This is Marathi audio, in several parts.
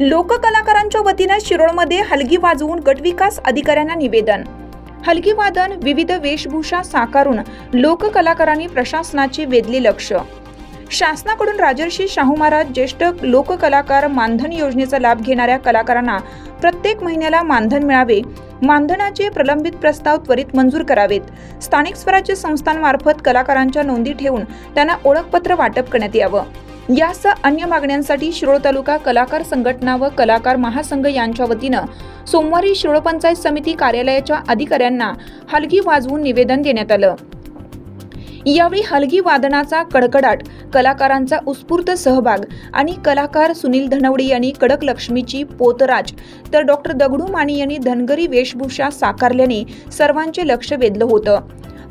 लोककलाकारांच्या वतीनं शिरोळमध्ये हलगी वाजवून गटविकास अधिकाऱ्यांना निवेदन. हलगी वादन विविध वेशभूषा साकारून लोककलाकारांनी प्रशासनाचे वेधले लक्ष. शासनाकडून राजर्षी शाहू महाराज ज्येष्ठ लोककलाकार मानधन योजनेचा लाभ घेणाऱ्या कलाकारांना प्रत्येक महिन्याला मानधन मिळावे. मानधनाचे प्रलंबित प्रस्ताव त्वरित मंजूर करावेत. स्थानिक स्वराज्य संस्थांमार्फत कलाकारांच्या नोंदी ठेवून त्यांना ओळखपत्र वाटप करण्यात यावं. यासह अन्य मागण्यांसाठी शिरोळ तालुका कलाकार संघटना व कलाकार महासंघ यांच्या वतीनं सोमवारी शिरोळ पंचायत समिती कार्यालयाच्या अधिकाऱ्यांना हलगी वाजवून निवेदन देण्यात आलं. यावेळी हलगी वादनाचा कडकडाट कलाकारांचा उत्स्फूर्त सहभाग आणि कलाकार सुनील धनवडे यांनी कडक लक्ष्मीची पोतराज तर डॉक्टर दगडू माने यांनी धनगरी वेशभूषा साकारल्याने सर्वांचे लक्ष वेधलं होतं.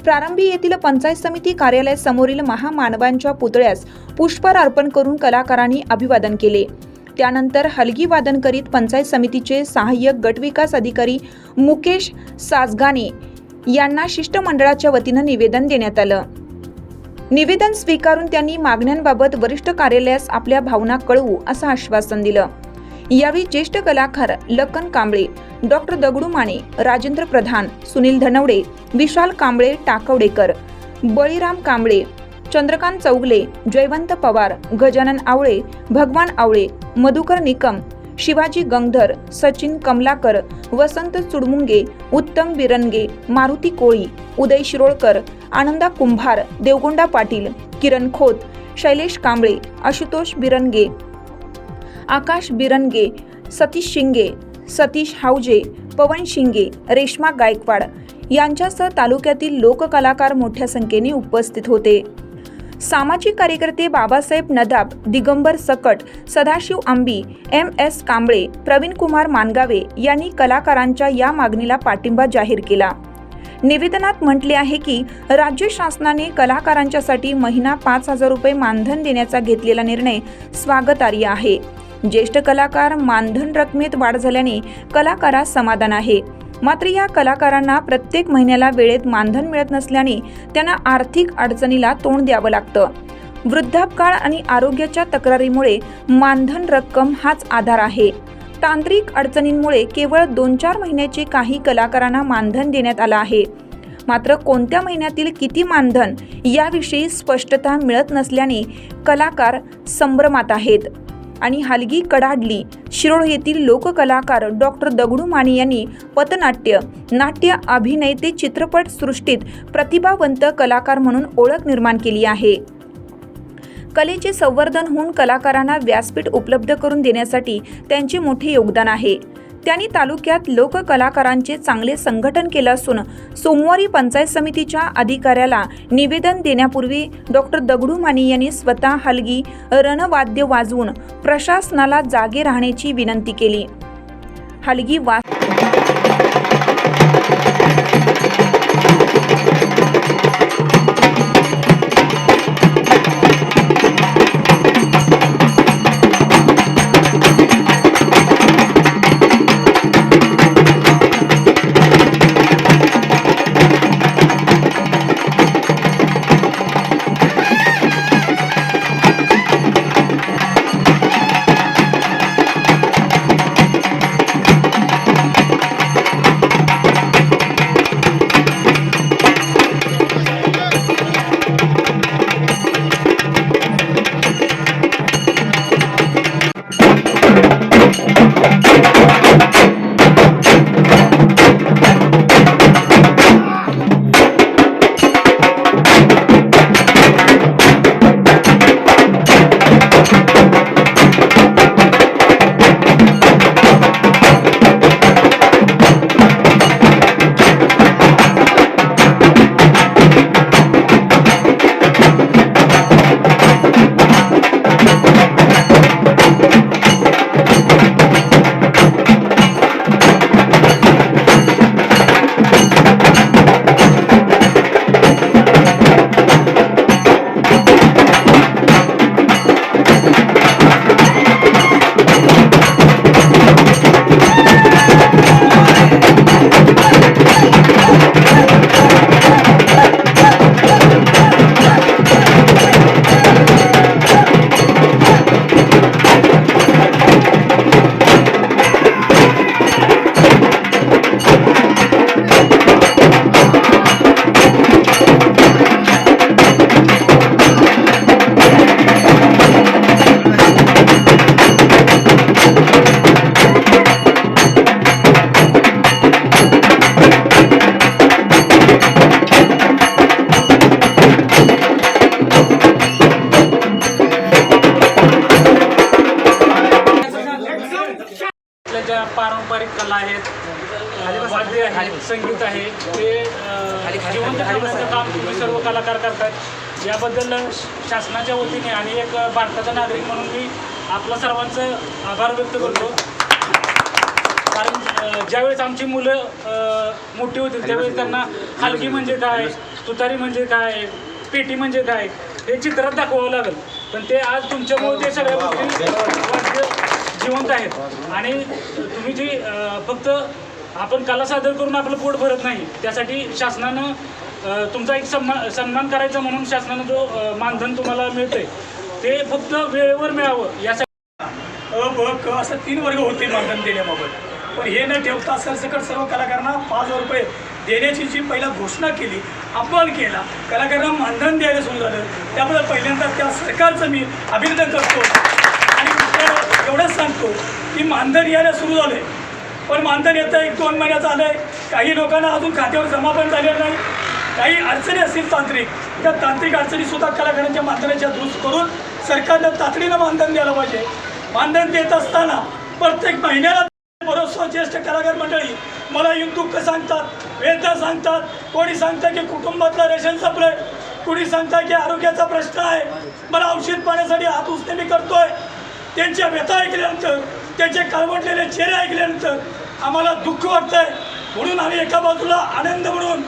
प्रारंभी येथील पंचायत समिती कार्यालय समोरील महामानवांच्या पुतळ्यास पुष्पहार अर्पण करून कलाकारांनी अभिवादन केले. त्यानंतर हलगी वादन करीत पंचायत समितीचे सहाय्यक गटविकास अधिकारी मुकेश साजगाने यांना शिष्टमंडळाच्या वतीनं निवेदन देण्यात आलं. निवेदन स्वीकारून त्यांनी मागण्यांबाबत वरिष्ठ कार्यालयास आपल्या भावना कळवू असं आश्वासन दिलं. यावेळी ज्येष्ठ कलाकार लखन कांबळे डॉक्टर दगडू माने राजेंद्र प्रधान सुनील धनवडे विशाल कांबळे टाकवडेकर बळीराम कांबळे चंद्रकांत चौगले जयवंत पवार गजानन आवळे भगवान आवळे मधुकर निकम शिवाजी गंगधर सचिन कमलाकर वसंत चुडमुंगे उत्तम बिरनगे मारुती कोळी उदय शिरोळकर आनंदा कुंभार देवगोंडा पाटील किरण खोत शैलेश कांबळे आशुतोष बिरनगे आकाश बिरनगे सतीश शिंगे सतीश हावजे पवन शिंगे रेश्मा गायकवाड यांच्यासह तालुक्यातील लोककलाकार मोठ्या संख्येने उपस्थित होते. सामाजिक कार्यकर्ते बाबासाहेब नदाब दिगंबर सकट सदाशिव आंबी एम एस कांबळे प्रवीण कुमार मानगावे यांनी कलाकारांच्या या मागणीला पाठिंबा जाहीर केला. निवेदनात म्हटले आहे की राज्य शासनाने कलाकारांच्यासाठी महिना पाच हजार रुपये मानधन देण्याचा घेतलेला निर्णय स्वागतार्ह आहे. ज्येष्ठ कलाकार मानधन रकमेत वाढ झाल्याने कलाकारास समाधान आहे. मात्र या कलाकारांना प्रत्येक महिन्याला वेळेत मानधन मिळत नसल्याने त्यांना आर्थिक अडचणीला तोंड द्यावं लागतं. वृद्धापकाळ आणि आरोग्याच्या तक्रारीमुळे मानधन रक्कम हाच आधार आहे. तांत्रिक अडचणींमुळे केवळ दोन चार महिन्याचे काही कलाकारांना मानधन देण्यात आलं आहे. मात्र कोणत्या महिन्यातील किती मानधन याविषयी स्पष्टता मिळत नसल्याने कलाकार संभ्रमात आहेत. आणि हलगी कडाडली शिरोळ येथील लोककलाकार डॉक्टर दगडू माने यांनी पथनाट्य नाट्य अभिनय ते चित्रपट सृष्टीत प्रतिभावंत कलाकार म्हणून ओळख निर्माण केली आहे. कलेचे संवर्धन होऊन कलाकारांना व्यासपीठ उपलब्ध करून देण्यासाठी त्यांचे मोठे योगदान आहे. त्यांनी तालुक्यात लोककलाकारांचे चांगले संघटन केलं असून सोमवारी पंचायत समितीच्या अधिकाऱ्याला निवेदन देण्यापूर्वी डॉक्टर दगडू माने यांनी स्वतः हलगी रणवाद्य वाजवून प्रशासनाला जागे राहण्याची विनंती केली. हलगी वा पारंपरिक कला आहेत. वाद्य आहे. संगीत आहे. ते जिवंत ठेवण्याचं काम तुम्ही सर्व कलाकार करतात याबद्दल शासनाच्या वतीने आणि एक भारताचा नागरिक म्हणून मी आपल्या सर्वांचं आभार व्यक्त करतो. कारण ज्यावेळेस आमची मुलं मोठी होतील त्यावेळेस त्यांना हलगी म्हणजे काय तुतारी म्हणजे काय पेटी म्हणजे काय हे चित्रात दाखवावं लागेल. पण ते आज तुमच्यामुळे ते सगळ्या गोष्टी जिवंत आहेत. आणि तुम्ही जी फक्त आपण कला सादर करून आपलं पोट भरत नाही त्यासाठी शासनानं तुमचा एक सन्मान सन्मान करायचा म्हणून शासनानं जो मानधन तुम्हाला मिळतंय ते फक्त वेळेवर मिळावं यासाठी अ ब क असं तीन वर्ग होते मानधन देण्याबाबत. पण हे न ठेवता सरसकट सर्व कलाकारांना पाच हजार रुपये देण्याची जी पहिला घोषणा केली अपमान केला. कलाकारांना मानधन द्यायला सुरू झालं. त्यामुळे पहिल्यांदा त्या सरकारचं मी अभिनंदन करतो. एवढंच सांगतो की मानधन यायला सुरू झालं आहे पण मानधन येतं एक दोन महिन्याचं आलं आहे काही लोकांना अजून खात्यावर जमा पण झालेलं नाही. काही अडचणी असतील तांत्रिक. त्या तांत्रिक अडचणीसुद्धा कलाकारांच्या मानधनाच्या दुरुस्त करून सरकारनं तातडीनं मानधन द्यायला पाहिजे. मानधन देत असताना प्रत्येक महिन्याला बरोबर ज्येष्ठ कलाकार मंडळी मला येऊन दुःख सांगतात वेदना सांगतात. कोणी सांगतं की कुटुंबातलं रेशन सप्लाय. कोणी सांगतं की आरोग्याचा प्रश्न आहे. मला औषध पाण्यासाठी हात उचने मी करतोय. त्यांच्या व्यथा ऐकल्यानंतर त्यांचे कळवटलेले चेहरे ऐकल्यानंतर आम्हाला दुःख वाटतंय. म्हणून आम्ही एका बाजूला आनंद म्हणून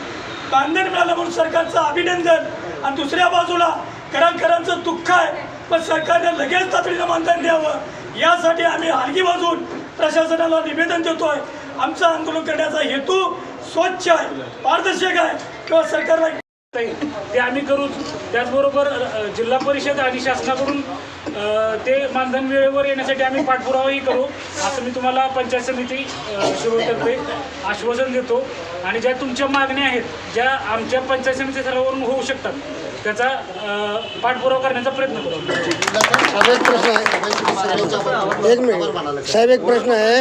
बांधण मिळालं म्हणून सरकारचं अभिनंदन आणि दुसऱ्या बाजूला घरांघरांचं दुःख आहे. पण सरकारने लगेच तातडीनं मानधन द्यावं. यासाठी आम्ही हलगी बाजून प्रशासनाला निवेदन देतो आहे आमचं आंदोलन करण्याचा हेतू स्वच्छ आहे पारदर्शक आहे किंवा सरकारला ते आम्ही करू. त्याचबरोबर जिल्हा परिषद आणि शासनाकडून ते मानधन वेळेवर येण्यासाठी आम्ही पाठपुरावाही करू. असं मी तुम्हाला पंचायत समिती अ, आश्वासन देतो. आणि ज्या तुमच्या मागण्या आहेत ज्या आमच्या पंचायत समिती स्तरावरून होऊ शकतात त्याचा पाठपुरावा करण्याचा प्रयत्न करू. साहेब एक प्रश्न आहे. एक मिनिट. साहेब एक प्रश्न आहे.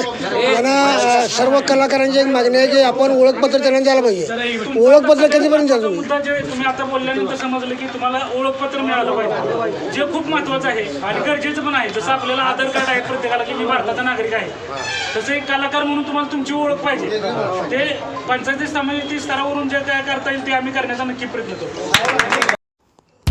अं, सर्व कलाकारांची एक मागणी आहे की आपण ओळखपत्र त्यांना द्यायला पाहिजे. ओळखपत्र कधीपर्यंत द्याल तुम्ही मुद्दा जे तुम्ही आता बोलल्यानंतर समजलं की तुम्हाला ओळखपत्र मिळालं पाहिजे. जे खूप महत्वाचं आहे आणि गरजेचं पण आहे. जसं आपल्याला आधार कार्ड आहे प्रत्येकाला की मी भारताचा नागरिक आहे. तसं एक कलाकार म्हणून तुम्हाला तुमची ओळख पाहिजे. ते पंचायती समिती स्तरावरून जे काय करता येईल ते आम्ही करण्याचा नक्की प्रयत्न करतो